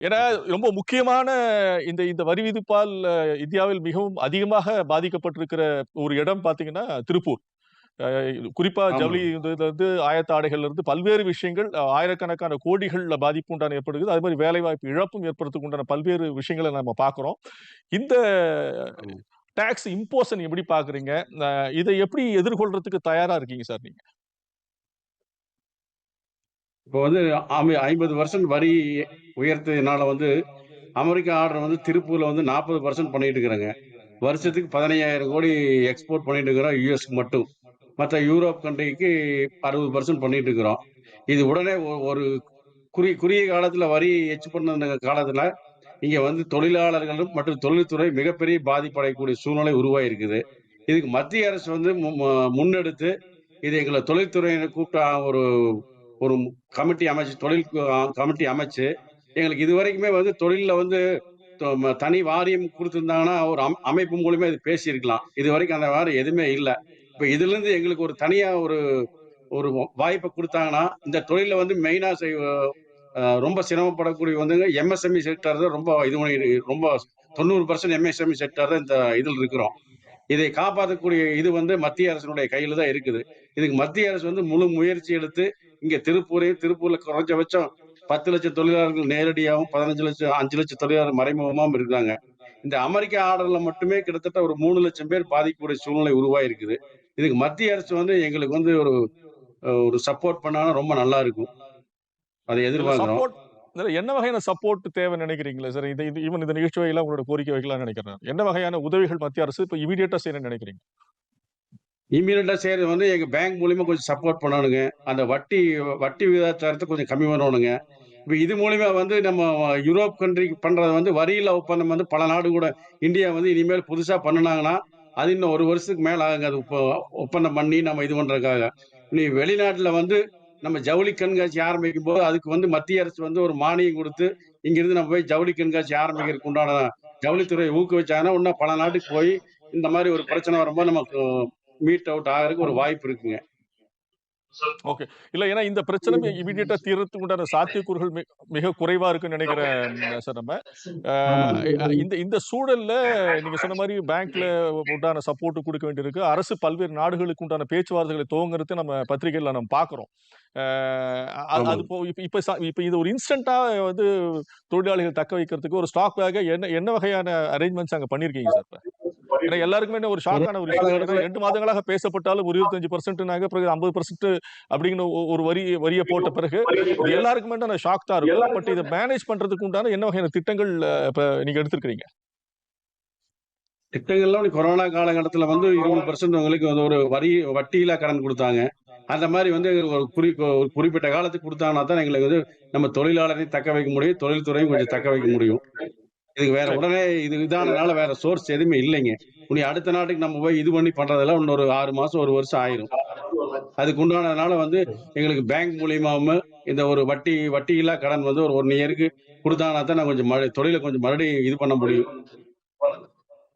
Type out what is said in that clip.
ஏன்னா ரொம்ப முக்கியமான இந்த இந்த வரி விதிப்பால் இந்தியாவில் மிகவும் அதிகமாக பாதிக்கப்பட்டிருக்கிற ஒரு இடம் பாத்தீங்கன்னா திருப்பூர். குறிப்பா. ஜவுளி இருந்து ஆயத்த ஆடைகள்ல இருந்து பல்வேறு விஷயங்கள் ஆயிரக்கணக்கான கோடிகள்ல பாதிப்பு உண்டான ஏற்படுகிறது. அது மாதிரி வேலை வாய்ப்பு இழப்பும் ஏற்படுறதுக்கு உண்டான பல்வேறு விஷயங்களை நம்ம பார்க்கிறோம். இந்த. டாக்ஸ் இம்போசன் எப்படி பாக்குறீங்க இதை எப்படி எதிர்கொள்றதுக்கு தயாரா இருக்கீங்க சார் நீங்க? இப்போ வந்து ஐம்பது பர்சன்ட் வரி உயர்த்ததுனால வந்து அமெரிக்கா ஆர்டர் வந்து திருப்பூர்ல வந்து நாற்பது பர்சன்ட் பண்ணிட்டு இருக்கிறாங்க. வருஷத்துக்கு பதினையாயிரம் கோடி எக்ஸ்போர்ட் பண்ணிட்டு இருக்கிறோம். யூஎஸ்க்கு மட்டும். மற்ற யூரோப் கண்ட்ரிக்கு அறுபது பர்சன்ட் பண்ணிட்டு இருக்கிறோம். இது உடனே ஒ- ஒரு குறி குறுகிய காலத்துல வரி எச்சு பண்ண காலத்துல இங்க வந்து தொழிலாளர்களும் மற்றும் தொழில்துறை மிகப்பெரிய பாதிப்படையக்கூடிய சூழ்நிலை உருவாயிருக்குது. இதுக்கு மத்திய அரசு வந்து மு- முன்னெடுத்து இது எங்களை தொழில்துறையினர் கூப்பிட்ட ஒரு ஒரு கமிட்டி அமைச்சு தொழில் கமிட்டி அமைச்சு எங்களுக்கு இது வரைக்குமே வந்து தொழிலில் வந்து தனி வாரியம் கொடுத்துருந்தாங்கன்னா ஒரு அம்- அமைப்பு மூலமே இது பேசியிருக்கலாம். இது வரைக்கும் அந்த வாரம் எதுவுமே இல்லை. இப்போ இதுலேருந்து எங்களுக்கு ஒரு தனியாக ஒரு ஒரு வாய்ப்பை கொடுத்தாங்கன்னா இந்த தொழிலில் வந்து மெயினாக செய் ரொம்ப சிரமப்படக்கூடிய வந்துங்க எம்எஸ்எம்இ செக்டர் தான் ரொம்ப இது பண்ணி ரொம்ப தொண்ணூறு பர்சன்ட் எம்எஸ்எம்இ செக்டர் தான் இந்த இதில் இருக்கிறோம். இதை காப்பாற்றக்கூடிய இது வந்து மத்திய அரசினுடைய கையில் தான் இருக்குது. இதுக்கு மத்திய அரசு வந்து முழு முயற்சி எடுத்து இங்க திருப்பூரையும் திருப்பூர்ல குறைஞ்சபட்சம் பத்து லட்சம் தொழிலாளர்கள் நேரடியாகவும் பதினஞ்சு லட்சம் அஞ்சு லட்சம் தொழிலாளர் மறைமுகமாகவும் இருக்காங்க இந்த அமெரிக்க ஆர்டர்ல மட்டுமே கிட்டத்தட்ட ஒரு மூணு லட்சம் பேர் பாதிக்கக்கூடிய சூழ்நிலை உருவாயிருக்குது. இதுக்கு மத்திய அரசு வந்து எங்களுக்கு வந்து ஒரு ஒரு சப்போர்ட் பண்ணாலும் ரொம்ப நல்லா இருக்கும். அதை எதிர்பார்க்கிறோம். இதுல என்ன வகையான சப்போர்ட் தேவை நினைக்கிறீங்களா சார் இது இது ஈவன் இந்த நிகழ்ச்சி வகையில உங்களோட கோரிக்கை வைக்கலாம்னு நினைக்கிறேன் என்ன வகையான உதவிகள் மத்திய அரசு இப்ப இமீடியட்டா செய்யணும்னு நினைக்கிறீங்க? இம்மீடியட்டா செய்யறது வந்து எங்க பேங்க் மூலியமா கொஞ்சம் சப்போர்ட் பண்ணணுங்க. அந்த வட்டி வட்டி விகிதாச்சாரத்தை கொஞ்சம் கம்மி பண்ணணுங்க. இப்போ இது மூலியமா வந்து நம்ம யூரோப் கண்ட்ரிக்கு பண்றது வந்து வரியில்லா ஒப்பந்தம் வந்து பல நாடு கூட இந்தியா வந்து இனிமேல் புதுசா பண்ணுனாங்கன்னா அது இன்னும் ஒரு வருஷத்துக்கு மேல ஆகுங்க. அது ஒப்ப- ஒப்பந்தம் பண்ணி நம்ம இது பண்றதுக்காக. நீ வெளிநாட்டுல வந்து நம்ம ஜவுளி கண்காட்சி ஆரம்பிக்கும் போது அதுக்கு வந்து மத்திய அரசு வந்து ஒரு மானியம் கொடுத்து இங்கிருந்து நம்ம போய் ஜவுளி கண்காட்சி ஆரம்பிக்கிறதுக்கு உண்டான ஜவுளித்துறையை ஊக்குவிச்சாங்கன்னா இன்னும் பல நாட்டுக்கு போய் இந்த மாதிரி ஒரு பிரச்சனை வரும்போது நமக்கு மீட் அவுட் ஆகிறதுக்கு ஒரு வாய்ப்பு இருக்குங்க. ஓகே இல்ல ஏன்னா இந்த பிரச்சனை இமீடியட்டா தீர்றதுக்கு உண்டான சாத்தியக்கூறுகள் மிக குறைவா இருக்குன்னு நினைக்கிறேன் சார் நம்ம. இந்த இந்த சூழல்ல நீங்க சொன்ன மாதிரி பேங்க்ல உண்டான சப்போர்ட் கொடுக்க வேண்டியிருக்கு. அரசு பல்வேறு நாடுகளுக்கு உண்டான பேச்சுவார்த்தைகளை துவங்குறது நம்ம பத்திரிகையில நம்ம பாக்குறோம் அது- இப்ப இப்ப ச- இப்ப இது ஒரு இன்ஸ்டன்டா வந்து தொழிலாளிகள் தக்க வைக்கிறதுக்கு ஒரு ஸ்டாக் பேக்க என்ன என்ன வகையான அரேஞ்ச்மெண்ட்ஸ் அங்க பண்ணிருக்கீங்க சார்? இப்ப? ஏன்னா எல்லாருக்குமே ஒரு ஷாக்கான ஒரு ரெண்டு மாதங்களாக பேசப்பட்டாலும் ஒரு இருபத்தஞ்சு பர்சன்ட்னாங்க பிறகு ஐம்பது பர்சன்ட் அப்படிங்கிற ஒரு வரி வரியை போட்ட பிறகு எல்லாருக்குமே ஷாக் தான் இருக்கும். பட் இதை மேனேஜ் பண்றதுக்கு உண்டான என்ன வகையான திட்டங்கள் இப்ப நீங்க எடுத்திருக்கிறீங்க? திட்டங்கள்லாம் கொரோனா காலகட்டத்துல வந்து இருபது பர்சன்ட் உங்களுக்கு வந்து ஒரு வரி வட்டியில கடன் கொடுத்தாங்க. அந்த மாதிரி வந்து ஒரு குறி ஒரு குறிப்பிட்ட காலத்துக்கு கொடுத்தாங்கன்னா தான் எங்களுக்கு வந்து நம்ம தொழிலாளரையும் தக்க வைக்க முடியும் தொழில்துறையும் கொஞ்சம் தக்க வைக்க முடியும். இதுக்கு வேற உடனே இது இதானனால வேற சோர்ஸ் எதுவுமே இல்லைங்க. இனி அடுத்த நாட்டுக்கு நம்ம போய் இது பண்ணி பண்றதெல்லாம் இன்னொரு ஆறு மாசம் ஒரு வருஷம் ஆயிரும். அதுக்கு உண்டானதுனால வந்து எங்களுக்கு பேங்க் மூலியமாவும் இந்த ஒரு வட்டி வட்டியில்லா கடன் வந்து ஒரு ஒன் இயருக்கு கொடுத்தாங்கன்னா தான் நான் கொஞ்சம் தொழிலை கொஞ்சம் மறுபடியும் இது பண்ண முடியும்.